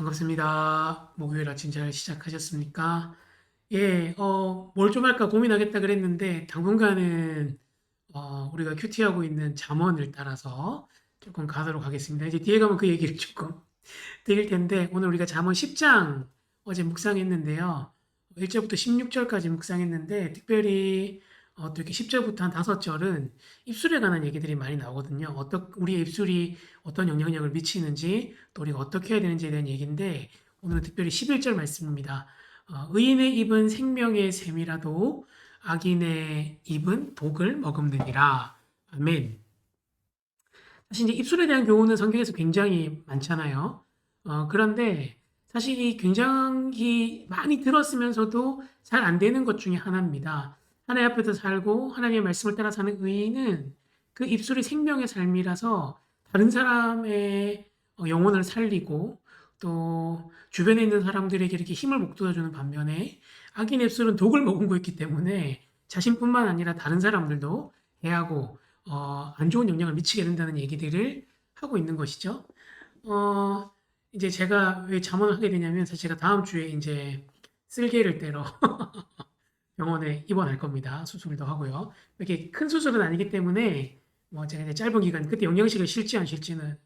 반갑습니다. 목요일 아침 잘 시작하셨습니까? 예, 어, 뭘 좀 할까 고민하겠다 그랬는데, 당분간은, 어, 우리가 큐티하고 있는 잠언을 따라서 조금 가도록 하겠습니다. 이제 뒤에 가면 그 얘기를 조금 드릴 텐데, 오늘 우리가 잠언 10장 어제 묵상했는데요. 1절부터 16절까지 묵상했는데, 특별히, 어, 또 이렇게 10절부터 한 5절은 입술에 관한 얘기들이 많이 나오거든요. 어떤, 우리의 입술이 어떤 영향력을 미치는지, 또 우리가 어떻게 해야 되는지에 대한 얘기인데, 오늘은 특별히 11절 말씀입니다. 어, 의인의 입은 생명의 샘이라도 악인의 입은 독을 머금느니라. 아멘. 사실 이제 입술에 대한 교훈은 성경에서 굉장히 많잖아요. 어, 그런데 사실 이 굉장히 많이 들었으면서도 잘 안 되는 것 중에 하나입니다. 하나님 앞에서 살고 하나님의 말씀을 따라 사는 의인은 그 입술이 생명의 삶이라서 다른 사람의 어, 영혼을 살리고 또 주변에 있는 사람들에게 이렇게 힘을 북돋아주는 반면에 악인의 입술은 독을 머금고 있기 때문에 자신뿐만 아니라 다른 사람들도 해하고 어, 안 좋은 영향을 미치게 된다는 얘기들을 하고 있는 것이죠. 어, 이제 제가 왜 잠원을 하게 되냐면 사실 제가 다음 주에 이제 쓸개를 떼러 병원에 입원할 겁니다. 수술도 하고요. 이렇게 큰 수술은 아니기 때문에 뭐 제가 이제 짧은 기간 그때 영양실을 쉴지 안 쉴지는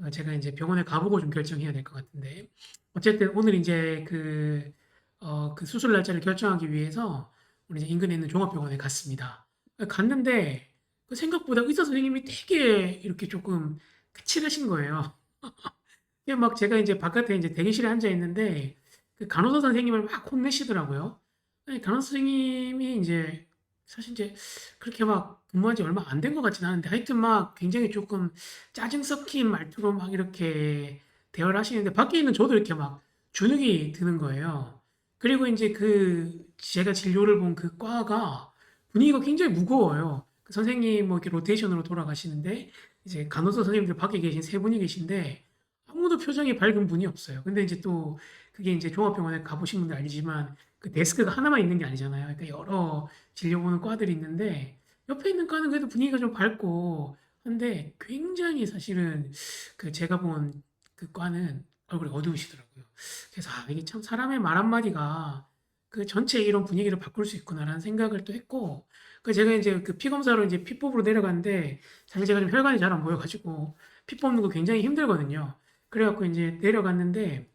어, 제가 이제 병원에 가보고 좀 결정해야 될 것 같은데 어쨌든 오늘 이제 그, 어, 그 수술 날짜를 결정하기 위해서 우리 이제 인근에 있는 종합병원에 갔습니다. 갔는데 그 생각보다 의사 선생님이 되게 이렇게 조금 까칠하신 거예요. 막 제가 이제 바깥에 이제 대기실에 앉아 있는데 그 간호사 선생님을 막 혼내시더라고요. 아니, 간호사 선생님이 이제 사실 이제 그렇게 막 근무한 지 얼마 안 된 것 같진 않은데 하여튼 막 굉장히 조금 짜증 섞인 말투로 막 이렇게 대화를 하시는데 밖에 있는 저도 이렇게 막 주눅이 드는 거예요. 그리고 이제 그 제가 진료를 본 그 과가 분위기가 굉장히 무거워요. 그 선생님 뭐 이렇게 로테이션으로 돌아가시는데 이제 간호사 선생님들 밖에 계신 세 분이 계신데 아무도 표정이 밝은 분이 없어요. 근데 이제 또 그게 이제 종합병원에 가 보신 분들 알지만 그 데스크가 하나만 있는 게 아니잖아요. 그러니까 여러 진료 보는 과들이 있는데 옆에 있는 과는 그래도 분위기가 좀 밝고 한데 굉장히 사실은 그 제가 본 그 과는 얼굴이 어두우시더라고요. 그래서 아, 이게 참 사람의 말 한마디가 그 전체 이런 분위기를 바꿀 수 있구나라는 생각을 또 했고 그 제가 이제 그 피 검사로 이제 피 뽑으러 내려갔는데 사실 제가 좀 혈관이 잘 안 보여가지고 피 뽑는 거 굉장히 힘들거든요. 그래갖고 이제 내려갔는데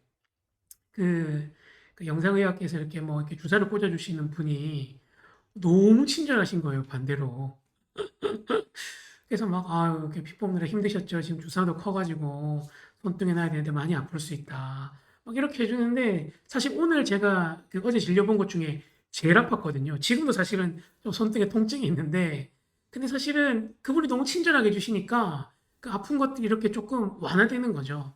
그, 그 영상의학에서 이렇게 뭐 이렇게 주사를 꽂아주시는 분이 너무 친절하신 거예요, 반대로. 그래서 막, 아유, 이렇게 피 뽑느라 힘드셨죠. 지금 주사도 커가지고 손등에 놔야 되는데 많이 아플 수 있다. 막 이렇게 해주는데, 사실 오늘 제가 그 어제 진료 본 것 중에 제일 아팠거든요. 지금도 사실은 좀 손등에 통증이 있는데, 근데 사실은 그분이 너무 친절하게 해주시니까 그 아픈 것들이 이렇게 조금 완화되는 거죠.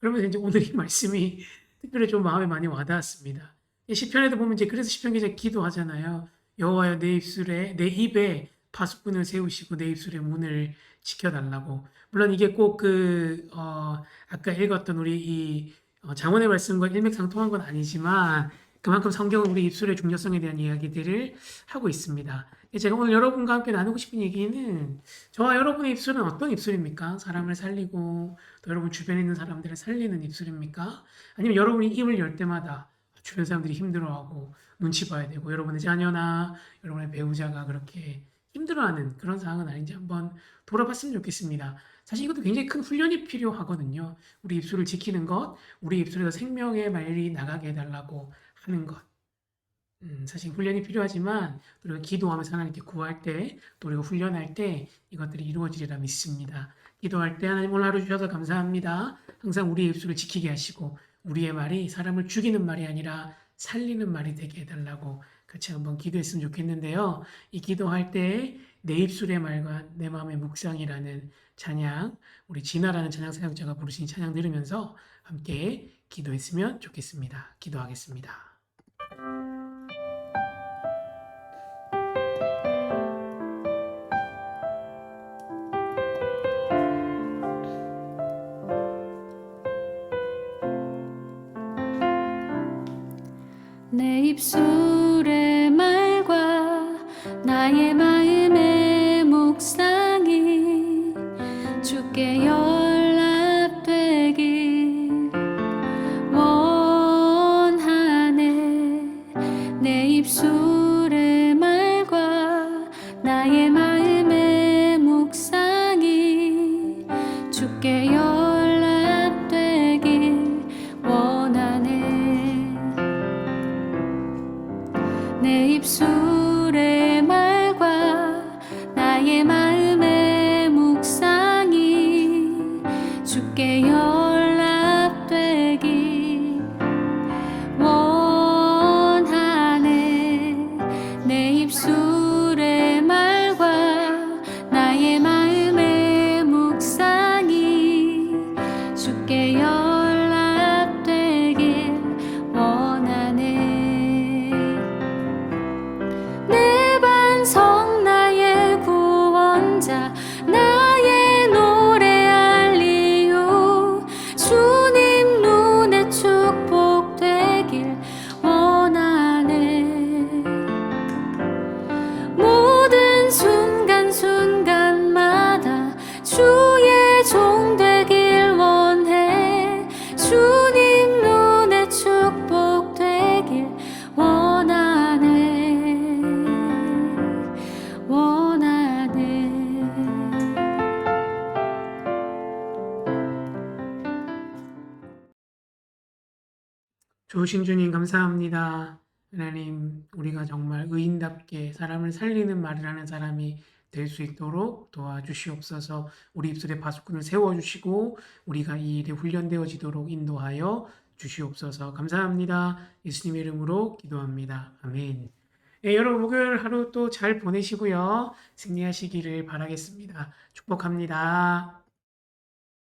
그러면서 이제 오늘 이 말씀이 특별히 좀 마음에 많이 와닿았습니다. 이 시편에도 보면 이제 그래서 시편 기자 기도하잖아요. 여호와여 내 입술에 내 입에 파수꾼을 세우시고 내 입술의 문을 지켜달라고. 물론 이게 꼭그 어, 아까 읽었던 우리 이 어, 장원의 말씀과 일맥상통한 건 아니지만 그만큼 성경은 우리 입술의 중요성에 대한 이야기들을 하고 있습니다. 제가 오늘 여러분과 함께 나누고 싶은 얘기는 저와 여러분의 입술은 어떤 입술입니까? 사람을 살리고 또 여러분 주변에 있는 사람들을 살리는 입술입니까? 아니면 여러분이 입을 열 때마다 주변 사람들이 힘들어하고 눈치 봐야 되고 여러분의 자녀나 여러분의 배우자가 그렇게 힘들어하는 그런 상황은 아닌지 한번 돌아봤으면 좋겠습니다. 사실 이것도 굉장히 큰 훈련이 필요하거든요. 우리 입술을 지키는 것, 우리 입술에서 생명의 말이 나가게 해달라고 하는 것. 음, 사실 훈련이 필요하지만 우리가 기도하면서 하나님께 구할 때, 또 우리가 훈련할 때 이것들이 이루어지리라 믿습니다. 기도할 때 하나님 오늘 하루 주셔서 감사합니다. 항상 우리의 입술을 지키게 하시고 우리의 말이 사람을 죽이는 말이 아니라 살리는 말이 되게 해달라고 같이 한번 기도했으면 좋겠는데요. 이 기도할 때 내 입술의 말과 내 마음의 묵상이라는 찬양, 우리 진아라는 찬양 사역자가 부르신 찬양 들으면서 함께 기도했으면 좋겠습니다. 기도하겠습니다. 내 입술 좋으신 주님 감사합니다. 하나님, 우리가 정말 의인답게 사람을 살리는 말을 하는 사람이 될 수 있도록 도와주시옵소서. 우리 입술에 바수꾼을 세워주시고 우리가 이 일에 훈련되어지도록 인도하여 주시옵소서. 감사합니다. 예수님의 이름으로 기도합니다. 아멘. 예, 여러분 목요일 하루 또 잘 보내시고요. 승리하시기를 바라겠습니다. 축복합니다.